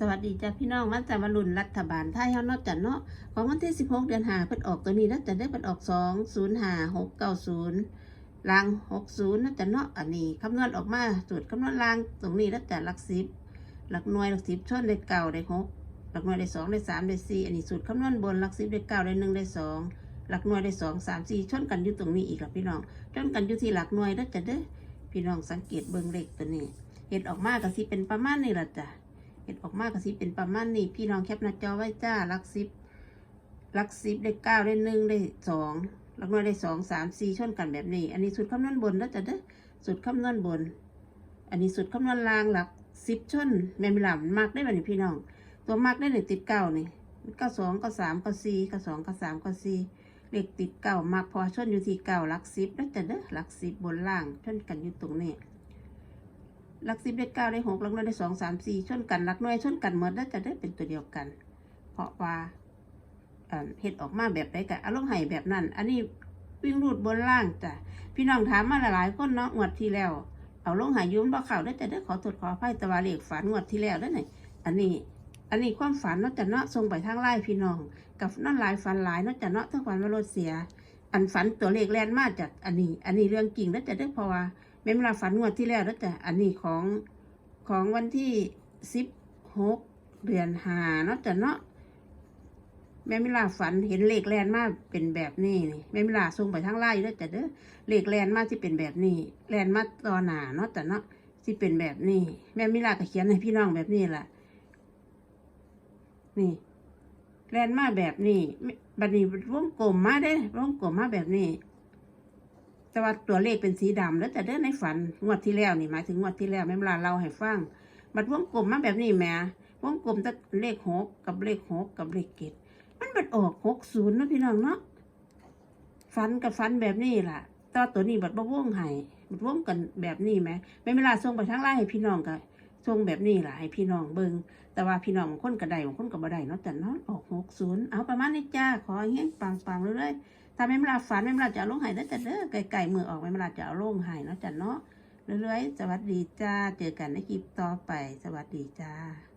สวัสดีจ้าพี่น้องมันจะมาลุ่นรัฐบาลไทยเฮาเนาะจ้ะเนาะของวันที่ 16 เดือน5เพิ่นออกตัวนี้แล้วจะได้เพิ่นออก 2 0 5 6 9 0ลาง60นะจ้ะเนาะอันนี้คำนวณออกมาสูตรคำนวณลางตรงนี้แล้วจะหลัก10หลักหน่วยหลัก10ชนได้เก้าได้6หลักหน่วยได้2ได้3ได้4อันนี้สูตรคำนวณบนหลัก10ได้9ได้1ได้2หลักหน่วยได้2 3 4ชนกันอยู่ตรงนี้อีกล่ะพี่น้องชนกันอยู่ที่หลักหน่วยแล้วจะเด้อพี่น้องสังเกตเบิ่งเลขตัวนี้เฮ็ดออกมาก็สิเป็นประมาณนี้ละจ้ะ เห็ดออกมากก็สิเป็นประมาณนี้พี่น้องแคปหน้าจอไว้จ้าลักซิบลักซิบได้เก้าได้หนึ่งได้สองลักน้อยได้สองสามสี่ชนกันแบบนี้ อันนี้สุดคำนวณบนแล้วจะเด้อสุดคำนวณบน อันนี้สุดคำนวณล่างหลักสิบชนแม่นบ่ลำมากได้แบบนี้พี่น้อง ตัวมากได้เลยติดเก้านี่เก้าสองเก้าสามเก้าสี่เก้าสองเก้าสามเก้าสี่เลขติดเก้ามากพอชนอยู่ที่เก้าหลักสิบแล้วจะเด้อหลักสิบบนล่างชนกันอยู่ตรงนี้ หลักสิบได้เก้าได้หกหลักน้อยได้สองสามสี่ชนกันหลักน้อยชนกันหมดแล้วจะได้เป็นตัวเดียวกัน เพราะว่าเห็ดออกมาแบบใดกับอารมณ์ไห้แบบนั้น อันนี้วิ่งรูดบนล่างจ้ะพี่น้องถามมาหลายๆคนเนาะงวดที่แล้ว เอาลงหายุ้มบ่เข่าได้แต่ได้ขอตรวจขออภัยแตะวันเลขฝันงวดที่แล้วได้ไหนอันนี้ อันนี้ความฝันนาะจะเนาะส่งไปทางไล่พี่น้อง กับนั่นหลายฝันหลายนาะจะเนาะทั้งฝันว่ารถเสีย อันฝันตัวเลขแลนมากจากอันนี้ อันนี้เรื่องจริงแล้วจะได้เพราะว่า แม่เวลาฝันงวดที่แล้วแล้วแต่อันนี้ของของวันที่สิบหกเดือนหาเนาะแต่เนาะแม่เวลาฝันเห็นเลขแลนมาเป็นแบบนี้นี่แม่เวลาส่งไปทางไล่แล้วแต่เด้อเลขแลนมาที่เป็นแบบนี้แลนมาตอนหนาเนาะแต่เนาะที่เป็นแบบนี้ แม่เวลาก็เขียนให้พี่น้องแบบนี้แหละนี่แลนมาแบบนี้บัดนี้วงกลมมาได้วงกลมมาแบบนี้ แต่ว่าตัวเลขเป็นสีดำแล้วแต่เด้อในฝันงวดที่แล้วนี่หมายถึงงวดที่แล้วแม่เวลาเราให้ฟังบัดวงกลมมาแบบนี้แหม่วงกลมแต่เลขหกกับเลขหกกับเลขเกตมันบัดออกหกศูนย์นาะพี่น้องเนาะฝันกับฝันแบบนี้ล่ะแตว่าตัวนี้บัดบ่วงให้บัดวงกันแบบนี้ไหมแม่เวลาส่งไปทางไลน์ให้พี่น้องกัน ส่งแบบนี้ล่ะให้พี่น้องเบิ้งแต่ว่าพี่น้องบางคนกระไดบางคนก็บ่ไดเนาะแต่เนาะออกหกศูนย์เอาประมาณนี้จ้า ขอเงี้ยปังๆเรื่อยๆถ้าไม่เวลาฝันไม่เวลาจะเอาลงหายได้แต่เด้อไก่ๆมือออกไม่เวลาจะเอาลงหายเนาะแต่เนาะเรื่อยๆ สวัสดีจ้า เจอกันในคลิปต่อไป สวัสดีจ้า